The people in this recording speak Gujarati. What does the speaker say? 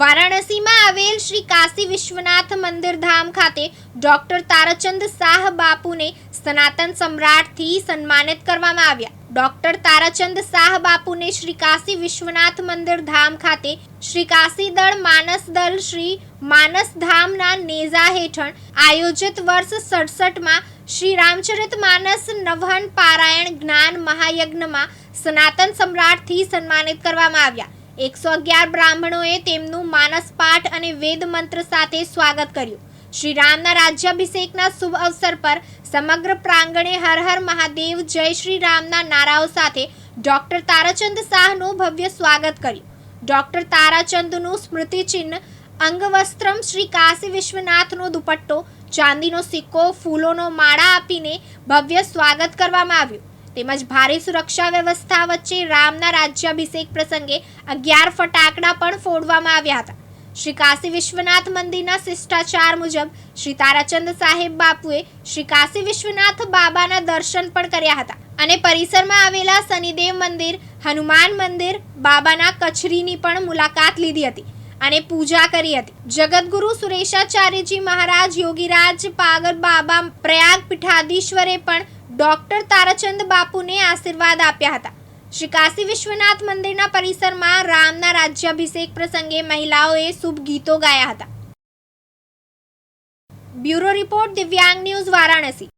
વારાણસીમાં આવેલ શ્રી કાશી વિશ્વનાથ મંદિર ધામ ખાતે ડોક્ટર તારાચંદ શાહ બાપુને સનાતન સમ્રાટથી સન્માનિત કરવામાં આવ્યા. ડોક્ટર તારાચંદ શાહ બાપુને શ્રી કાશી વિશ્વનાથ મંદિર ધામ ખાતે શ્રી કાશી દળ માનસ દળ શ્રી માનસ ધામના નેઝા હેઠળ આયોજિત વર્ષ સડસઠમાં શ્રી રામચરિત માનસ નવહન પારાયણ જ્ઞાન મહાયજ્ઞમાં સનાતન સમ્રાટથી સન્માનિત કરવામાં આવ્યા. એકસો અગિયાર બ્રાહ્મણોએ તેમનું માનસ પાઠ અને વેદ મંત્ર સાથે સ્વાગત કર્યું. શ્રી રામના રાજ્યાભિષેકના શુભ અવસર પર સમગ્ર પ્રાંગણે હર હર મહાદેવ, જય શ્રી રામના નારાઓ સાથે ડોક્ટર તારાચંદ શાહનું ભવ્ય સ્વાગત કર્યું. ડોક્ટર તારાચંદનું સ્મૃતિચિહ્ન અંગવસ્ત્રમ શ્રી કાશી વિશ્વનાથનો દુપટ્ટો, ચાંદીનો સિક્કો, ફૂલોનો માળા આપીને ભવ્ય સ્વાગત કરવામાં આવ્યું. તેમજ ભારે સુરક્ષા વ્યવસ્થા વચ્ચે રામના રાજ્યાભિષેક પ્રસંગે અગિયાર ફટાકડા પણ ફોડવામાં આવ્યા હતા. શ્રી કાશી વિશ્વનાથ મંદિરના શિષ્ટાચાર મુજબ શ્રી તારાચંદ સાહેબ બાપુએ શ્રી કાશી વિશ્વનાથ બાબાના દર્શન પણ કર્યા હતા અને પરિસરમાં આવેલા શનિદેવ મંદિર, હનુમાન મંદિર, બાબાના કચરીની પણ મુલાકાત લીધી હતી અને પૂજા કરી હતી. જગતગુરુ સુરેશાચાર્યજી મહારાજ, યોગીરાજ પાગર બાબા, પ્રયાગ પીઠાધીશ્વરે પણ ડોક્ટર તારાચંદ બાપુને આશીર્વાદ આપ્યા હતા. શ્રી કાશી વિશ્વનાથ મંદિરના પરિસરમાં રામના રાજ્યાભિષેક પ્રસંગે મહિલાઓએ શુભ ગીતો ગાયા હતા. Bureau report Divyang news Varanasi.